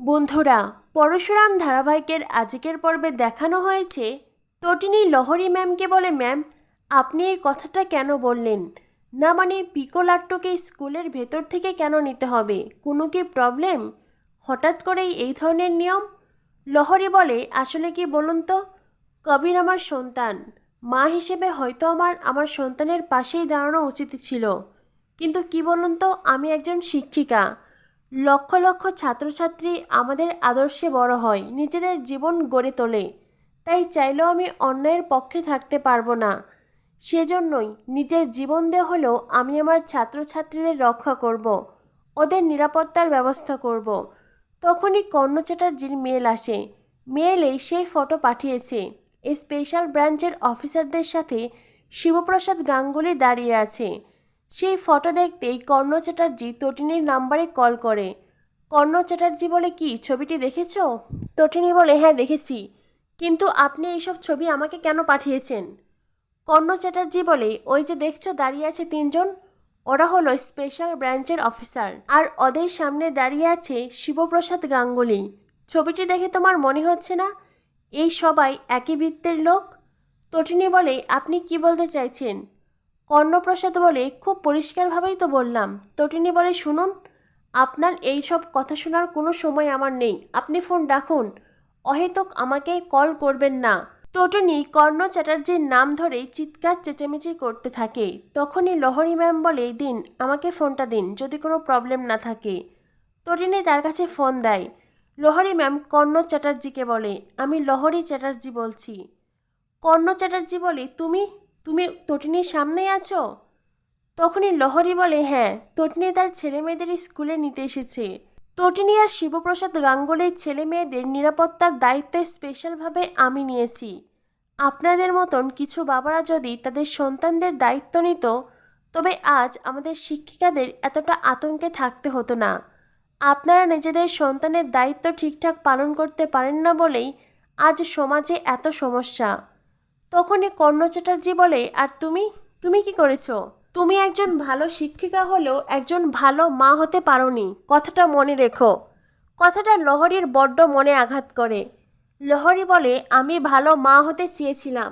বন্ধুরা, পরশুরাম ধারাবাহিকের আজকের পর্বে দেখানো হয়েছে তটিনী লহরী ম্যামকে বলে, ম্যাম, আপনি এই কথাটা কেন বললেন? না মানে পিকো লাট্টুকে স্কুলের ভেতর থেকে কেন নিতে হবে? কোনো কি প্রবলেম? হঠাৎ করেই এই ধরনের নিয়ম? লহরী বলে, আসলে কি বলুন তো? কবির আমার সন্তান। মা হিসেবে হয়তো আমার আমার সন্তানের পাশেই দাঁড়ানো উচিত ছিল। কিন্তু কি বলুন তো, আমি একজন শিক্ষিকা। লক্ষ লক্ষ ছাত্রছাত্রী আমাদের আদর্শে বড় হয়, নিজেদের জীবন গড়ে তোলে তাই চাইলেও আমি অন্যায়ের পক্ষে থাকতে পারব না সেজন্যই নিজের জীবন দিয়ে হলেও আমি আমার ছাত্রছাত্রীদের রক্ষা করব। ওদের নিরাপত্তার ব্যবস্থা করব। তখনই কর্ণ চ্যাটার্জির মেল আসে মেলেই সেই ফটো পাঠিয়েছে স্পেশাল ব্রাঞ্চের অফিসারদের সাথে শিবপ্রসাদ গাঙ্গুলি দাঁড়িয়ে আছে সেই ফটো দেখতেই কর্ণ চ্যাটার্জি তটিনীর নাম্বারে কল করে। কর্ণ চ্যাটার্জি বলে, কি, ছবিটি দেখেছ? তটিনী বলে হ্যাঁ দেখেছি। কিন্তু আপনি এইসব ছবি আমাকে কেন পাঠিয়েছেন? কর্ণ চ্যাটার্জি বলে, ওই যে দেখছ, দাঁড়িয়ে আছে তিনজন? ওরা হলো স্পেশাল ব্রাঞ্চের অফিসার। আর ওদের সামনে দাঁড়িয়ে আছে শিবপ্রসাদ গাঙ্গুলি। ছবিটি দেখে তোমার মনে হচ্ছে না? এই সবাই একই বৃত্তের লোক? তটিনী বলে, আপনি কি বলতে চাইছেন? কর্ণপ্রসাদ বলে, খুব পরিষ্কারভাবেই তো বললাম। তটিনী বলে, শুনুন, আপনার এই সব কথা শোনার কোনো সময় আমার নেই। আপনি ফোন রাখুন। অহেতুক আমাকে কল করবেন না। তটনি কর্ণ চ্যাটার্জির নাম ধরে চিৎকার চেঁচামেচি করতে থাকে। তখনই লহরী ম্যাম বলে, দিন, আমাকে ফোনটা দিন, যদি কোনো প্রবলেম না থাকে। তটিনী তার কাছে ফোন দেয়। লহরী ম্যাম কর্ণ চ্যাটার্জিকে বলে, আমি লহরী চ্যাটার্জি বলছি। কর্ণ চ্যাটার্জি বলে, তুমি তুমি তটিনীর সামনেই আছো? তখনই লহরী বলে হ্যাঁ তটিনী তার ছেলে মেয়েদের স্কুলে নিতে এসেছে। তটিনী আর শিবপ্রসাদ গাঙ্গুলির ছেলে মেয়েদের নিরাপত্তার দায়িত্ব স্পেশালভাবে আমি নিয়েছি। আপনাদের মতন কিছু বাবারা যদি তাদের সন্তানদের দায়িত্ব নিত, তবে আজ আমাদের শিক্ষিকাদের এতটা আতঙ্কে থাকতে হতো না। আপনারা নিজেদের সন্তানের দায়িত্ব ঠিকঠাক পালন করতে পারেন না বলেই আজ সমাজে এত সমস্যা। তখনই কর্ণ চ্যাটার্জি বলে, আর তুমি? তুমি কি করেছ? তুমি একজন ভালো শিক্ষিকা হলেও একজন ভালো মা হতে পারোনি। কথাটা মনে রেখো। কথাটা লহরীর বড্ড মনে আঘাত করে। লহরী বলে, আমি ভালো মা হতে চেয়েছিলাম,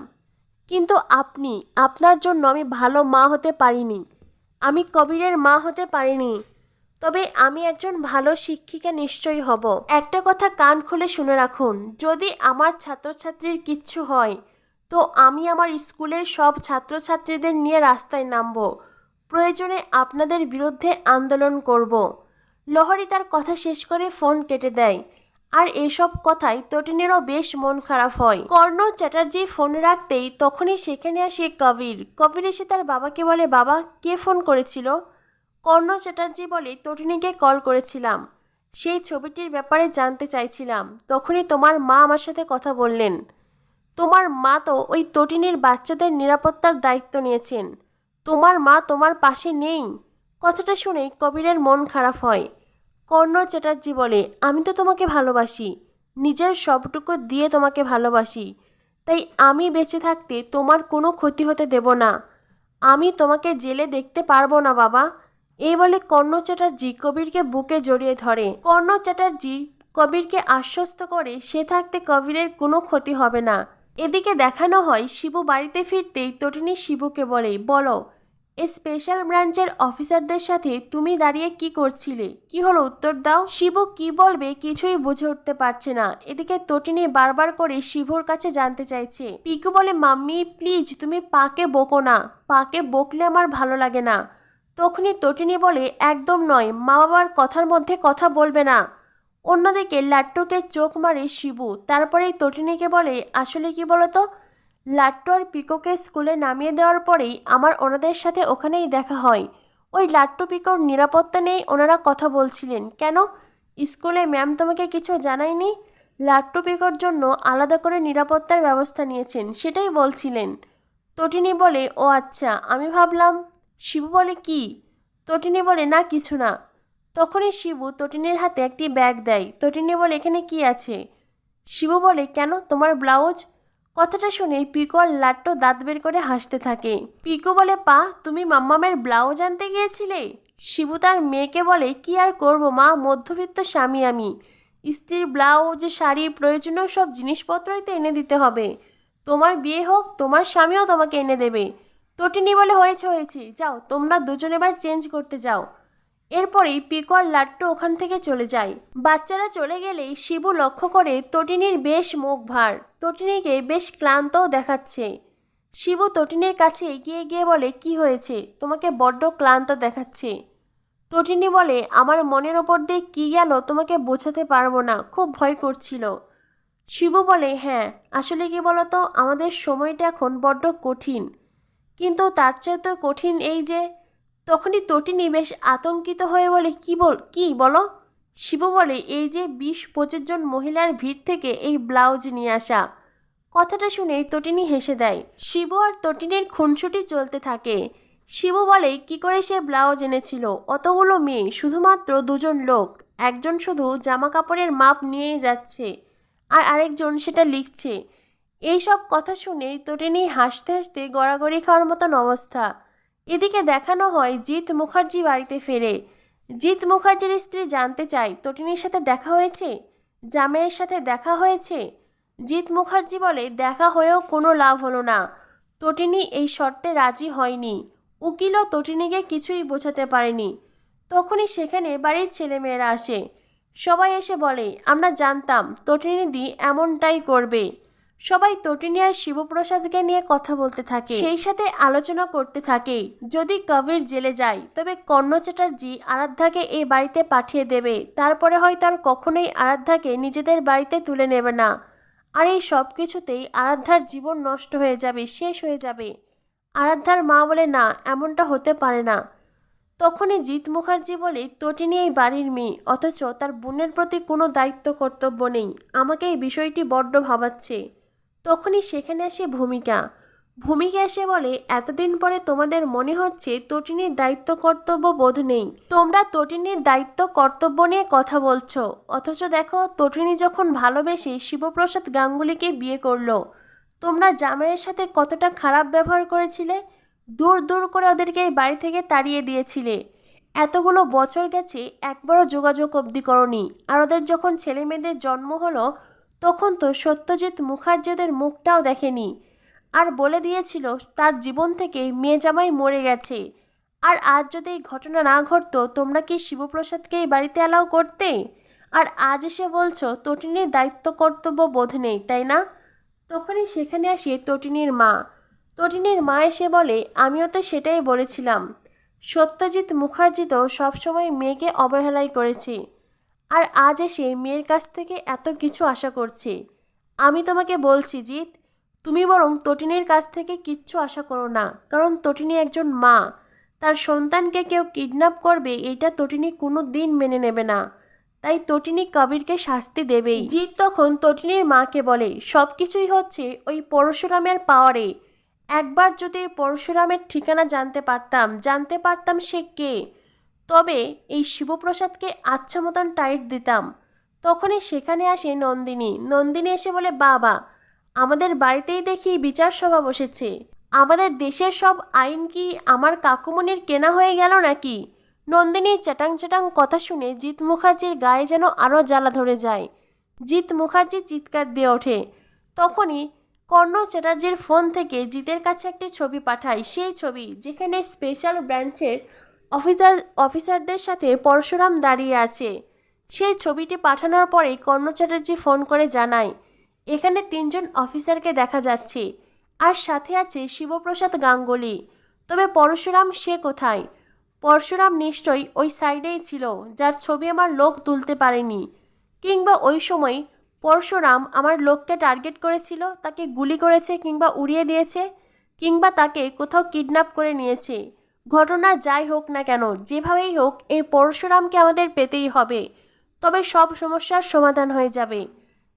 কিন্তু আপনি, আপনার জন্য আমি ভালো মা হতে পারিনি। আমি কবিরের মা হতে পারিনি, তবে আমি একজন ভালো শিক্ষিকা নিশ্চয়ই হব। একটা কথা কান খুলে শুনে রাখুন, যদি আমার ছাত্রছাত্রীর কিচ্ছু হয় তো আমি আমার স্কুলের সব ছাত্রছাত্রীদের নিয়ে রাস্তায় নামব। প্রয়োজনে আপনাদের বিরুদ্ধে আন্দোলন করব। লহরী তার কথা শেষ করে ফোন কেটে দেয়। আর এসব কথায় তটিনেরও বেশ মন খারাপ হয়। কর্ণ চ্যাটার্জি ফোন রাখতেই তখনই সেখানে আসে কবির। কবির এসে তার বাবাকে বলে, বাবা, কে ফোন করেছিল? কর্ণ চ্যাটার্জি বলে, তটিনীকে কল করেছিলাম। সেই ছবিটির ব্যাপারে জানতে চাইছিলাম। তখনই তোমার মা আমার সাথে কথা বললেন। তোমার মা তো ওই তটিনীর বাচ্চাদের নিরাপত্তার দায়িত্ব নিয়েছেন। তোমার মা তোমার পাশে নেই। কথাটা শুনে কবিরের মন খারাপ হয়। কর্ণ চ্যাটার্জি বলে, আমি তো তোমাকে ভালোবাসি। নিজের সবটুকু দিয়ে তোমাকে ভালোবাসি। তাই আমি বেঁচে থাকতে তোমার কোনো ক্ষতি হতে দেব না। আমি তোমাকে জেলে দেখতে পারব না, বাবা। এই বলে কর্ণ চ্যাটার্জি কবিরকে বুকে জড়িয়ে ধরে। কর্ণ চ্যাটার্জি কবিরকে আশ্বস্ত করে, সে থাকতে কবিরের কোনো ক্ষতি হবে না। এদিকে দেখানো হয় শিবু বাড়িতে ফিরতেই তটিনী শিবুকে বলে, বলো, এ স্পেশাল ব্রাঞ্চের অফিসারদের সাথে তুমি দাঁড়িয়ে কি করছিলে? কি হলো উত্তর দাও? শিবু কি বলবে কিছুই বুঝে উঠতে পারছে না। এদিকে তটিনী বারবার করে শিবুর কাছে জানতে চাইছে। পিকু বলে, মাম্মি প্লিজ তুমি পাকে বকো না। পাকে বকলে আমার ভালো লাগে না। তখনই তটিনী বলে, একদম নয় মা বাবার কথার মধ্যে কথা বলবে না। অন্যদিকে লাট্টুকে চোখ মারে শিবু। তারপরেই তটিনীকে বলে, আসলে কি বলতো? লাট্টু আর পিকোকে স্কুলে নামিয়ে দেওয়ার পরেই আমার ওনাদের সাথে ওখানেই দেখা হয়। ওই লাট্টু পিকোর নিরাপত্তা নেই, ওনারা কথা বলছিলেন। কেন? স্কুলে ম্যাম তোমাকে কিছু জানায়নি? লাট্টু পিকোর জন্য আলাদা করে নিরাপত্তার ব্যবস্থা নিয়েছেন, সেটাই বলছিলেন। তটিনী বলে, ও আচ্ছা আমি ভাবলাম। শিবু বলে, কি? তটিনী বলে, না, কিছু না। তখনই শিবু তটিনের হাতে একটি ব্যাগ দেয়। তটিনী বলে, এখানে কি আছে? শিবু বলে, কেন? তোমার ব্লাউজ? কথাটা শুনে পিকো আর লাট্টু দাঁত বের করে হাসতে থাকে। পিকো বলে, পা, তুমি মাম্মামের ব্লাউজ আনতে গিয়েছিলে? শিবু তার মেয়েকে বলে, কি আর করব মা? মধ্যবিত্ত স্বামী আমি। স্ত্রীর ব্লাউজ, শাড়ি, প্রয়োজনীয় সব জিনিসপত্রই তো এনে দিতে হবে। তোমার বিয়ে হোক, তোমার স্বামীও তোমাকে এনে দেবে। তটিনী বলে, হয়েছে হয়েছে। যাও, তোমরা দুজন এবার চেঞ্জ করতে যাও। এরপরেই পিকো আর লাট্টু ওখান থেকে চলে যায়। বাচ্চারা চলে গেলেই শিবু লক্ষ্য করে তটিনীর বেশ মুখ ভার। তটিনীকে বেশ ক্লান্তও দেখাচ্ছে। শিবু তটিনীর কাছে এগিয়ে গিয়ে বলে, কি হয়েছে? তোমাকে বড্ড ক্লান্ত দেখাচ্ছে। তটিনী বলে, আমার মনের ওপর দিয়ে কী গেল তোমাকে বোঝাতে পারব না, খুব ভয় করছিল। শিবু বলে হ্যাঁ আসলে কি বলতো, আমাদের সময়টা এখন বড্ড কঠিন। কিন্তু তার চেয়ে তো কঠিন এই যে তখনই তটিনী বেশ আতঙ্কিত হয়ে বলে, কি বল, কি বলো? শিব বলে, এই যে বিশ পঁচিশ জন মহিলার ভিড় থেকে এই ব্লাউজ নিয়ে আসা। কথাটা শুনে তটিনী হেসে দেয়। শিব আর তটিনীর খুনসুটি চলতে থাকে। শিব বলে, কি করে সে ব্লাউজ এনেছিল? অতগুলো মেয়ে, শুধুমাত্র দুজন লোক। একজন শুধু জামা কাপড়ের মাপ নিয়েই যাচ্ছে আর আরেকজন সেটা লিখছে। এইসব কথা শুনে তটিনী হাসতে হাসতে গড়াগড়ি খাওয়ার মতন অবস্থা। এদিকে দেখানো হয় জিৎ মুখার্জি বাড়িতে ফেরে। জিৎ মুখার্জির স্ত্রী জানতে চায়, তটিনীর সাথে দেখা হয়েছে? জামাইয়ের সাথে দেখা হয়েছে? জিৎ মুখার্জি বলে, দেখা হয়েও কোনো লাভ হলো না। তটিনী এই শর্তে রাজি হয়নি। উকিলও তটিনীকে কিছুই বোঝাতে পারেনি। তখনই সেখানে বাড়ির ছেলেমেয়েরা আসে। সবাই এসে বলে, আমরা জানতাম তটিনীদি এমনটাই করবে। সবাই তটিনী আর শিবপ্রসাদকে নিয়ে কথা বলতে থাকে। সেই সাথে আলোচনা করতে থাকে। যদি কবির জেলে যায়, তবে কর্ণ চ্যাটার্জি আরাধ্যাকে এই বাড়িতে পাঠিয়ে দেবে। তারপরে হয়তো আর কখনোই আরাধ্যাকে নিজেদের বাড়িতে তুলে নেবে না। আর এই সব কিছুতেই আরাধ্যার জীবন নষ্ট হয়ে যাবে, শেষ হয়ে যাবে। আরাধ্যার মা বলে, না, এমনটা হতে পারে না। তখনই জিৎ মুখার্জি বলে, তটিনী এই বাড়ির মেয়ে, অথচ তার বোনের প্রতি কোনো দায়িত্ব, কর্তব্য নেই। আমাকে এই বিষয়টি বড্ড ভাবাচ্ছে। তখনই সেখানে আসে ভূমিকা। ভূমিকা এসে বলে, এতদিন পরে তোমাদের মনে হচ্ছে তটিনীর দায়িত্ব কর্তব্য বোধ নেই। তোমরা তটিনীর দায়িত্ব কর্তব্য নিয়ে কথা বলছো। অথচ দেখো, তটিনী যখন ভালোবেসে শিবপ্রসাদ গাঙ্গুলিকে বিয়ে করল, তোমরা জামাইয়ের সাথে কতটা খারাপ ব্যবহার করেছিলে? দূর দূর করে ওদেরকে এই বাড়ি থেকে তাড়িয়ে দিয়েছিলে। এতগুলো বছর গেছে, একবারও যোগাযোগ অবধি করনি। আর ওদের যখন ছেলে মেয়েদের জন্ম হলো তখন তো সত্যজিৎ মুখার্জিদের মুখটাও দেখেনি। আর বলে দিয়েছিল, তার জীবন থেকে মেয়ে জামাই মরে গেছে। আর আজ যদি এই ঘটনা না ঘটতো, তোমরা কি শিবপ্রসাদকে এই বাড়িতে অ্যালাউ করতে? আর আজ এসে বলছো, তটিনীর দায়িত্ব কর্তব্য বোধ নেই, তাই না? তখনই সেখানে আসে তটিনীর মা। তটিনীর মা এসে বলে, আমিও তো সেটাই বলেছিলাম। সত্যজিৎ মুখার্জি তো সবসময় মেয়েকে অবহেলাই করেছে। আর আজ এসে মেয়ের কাছ থেকে এত কিছু আশা করছে। আমি তোমাকে বলছি, জিৎ, তুমি বরং তটিনীর কাছ থেকে কিচ্ছু আশা করো না, কারণ তটিনী একজন মা। তার সন্তানকে কেউ কিডন্যাপ করবে, এটা তটিনী কোনো দিন মেনে নেবে না। তাই তটিনী কবিরকে শাস্তি দেবেই। জিৎ তখন তটিনীর মাকে বলে সব কিছুই হচ্ছে ওই পরশুরামের পাওয়ারে। একবার যদি পরশুরামের ঠিকানা জানতে পারতাম জানতে পারতাম সে কে? তবে এই শিবপ্রসাদকে আচ্ছা মতন টাইট দিতাম। তখনই সেখানে আসে নন্দিনী। নন্দিনী এসে বলে, বাবা, আমাদের বাড়িতেই দেখি বিচার সভা বসেছে। আমাদের দেশের সব আইন কি আমার কাকুমনির কেনা হয়ে গেল নাকি? নন্দিনীর চ্যাটাং চ্যাটাং কথা শুনে জিৎ মুখার্জির গায়ে যেন আরও জ্বালা ধরে যায়। জিৎ মুখার্জি চিৎকার দিয়ে ওঠে। তখনই কর্ণ চ্যাটার্জির ফোন থেকে জিতের কাছে একটি ছবি পাঠায়। সেই ছবি, যেখানে স্পেশাল ব্রাঞ্চের অফিসার, অফিসারদের সাথে পরশুরাম দাঁড়িয়ে আছে। সেই ছবিটি পাঠানোর পরে কর্ণ চ্যাটার্জি ফোন করে জানায়, এখানে তিনজন অফিসারকে দেখা যাচ্ছে। আর সাথে আছে শিবপ্রসাদ গাঙ্গুলি। তবে পরশুরাম, সে কোথায়? পরশুরাম নিশ্চয়ই ওই সাইডেই ছিল, যার ছবি আমার লোক তুলতে পারেনি। কিংবা ওই সময় পরশুরাম আমার লোককে টার্গেট করেছিল, তাকে গুলি করেছে কিংবা উড়িয়ে দিয়েছে, কিংবা তাকে কোথাও কিডন্যাপ করে নিয়েছে। ঘটনা যাই হোক না কেন, যেভাবেই হোক, এই পরশুরামকে আমাদের পেতেই হবে। তবে সব সমস্যার সমাধান হয়ে যাবে।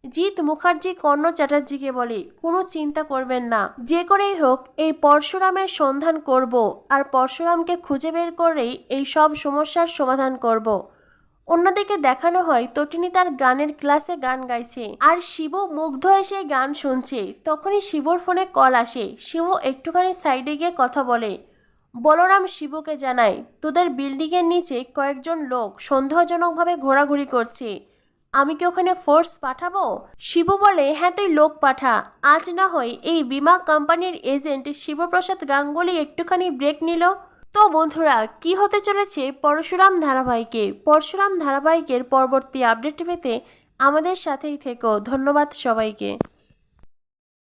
জিৎ মুখার্জি কর্ণ চ্যাটার্জিকে বলে, কোনো চিন্তা করবেন না। যে করেই হোক, এই পরশুরামের সন্ধান করব আর পরশুরামকে খুঁজে বের করেই এই সব সমস্যার সমাধান করব। অন্যদিকে দেখানো হয়, তটিনী তার গানের ক্লাসে গান গাইছে। আর শিব মুগ্ধ এসে গান শুনছে। তখনই শিবর ফোনে কল আসে। শিব একটুখানি সাইডে গিয়ে কথা বলে বলরাম শিবকে জানায়, তোদের বিল্ডিংয়ের নিচে কয়েকজন লোক সন্দেহজনকভাবে ঘোরাঘুরি করছে। আমি কি ওখানে ফোর্স পাঠাবো? শিবু বলে হ্যাঁ তুই লোক পাঠা। আজ না হয় এই বিমা কোম্পানির এজেন্ট শিবপ্রসাদ গাঙ্গুলি একটুখানি ব্রেক নিল। তো বন্ধুরা, কি হতে চলেছে পরশুরাম ধারাবাহিকে? পরশুরাম ধারাবাহিকের পরবর্তী আপডেট পেতে আমাদের সাথেই থেকো। ধন্যবাদ সবাইকে।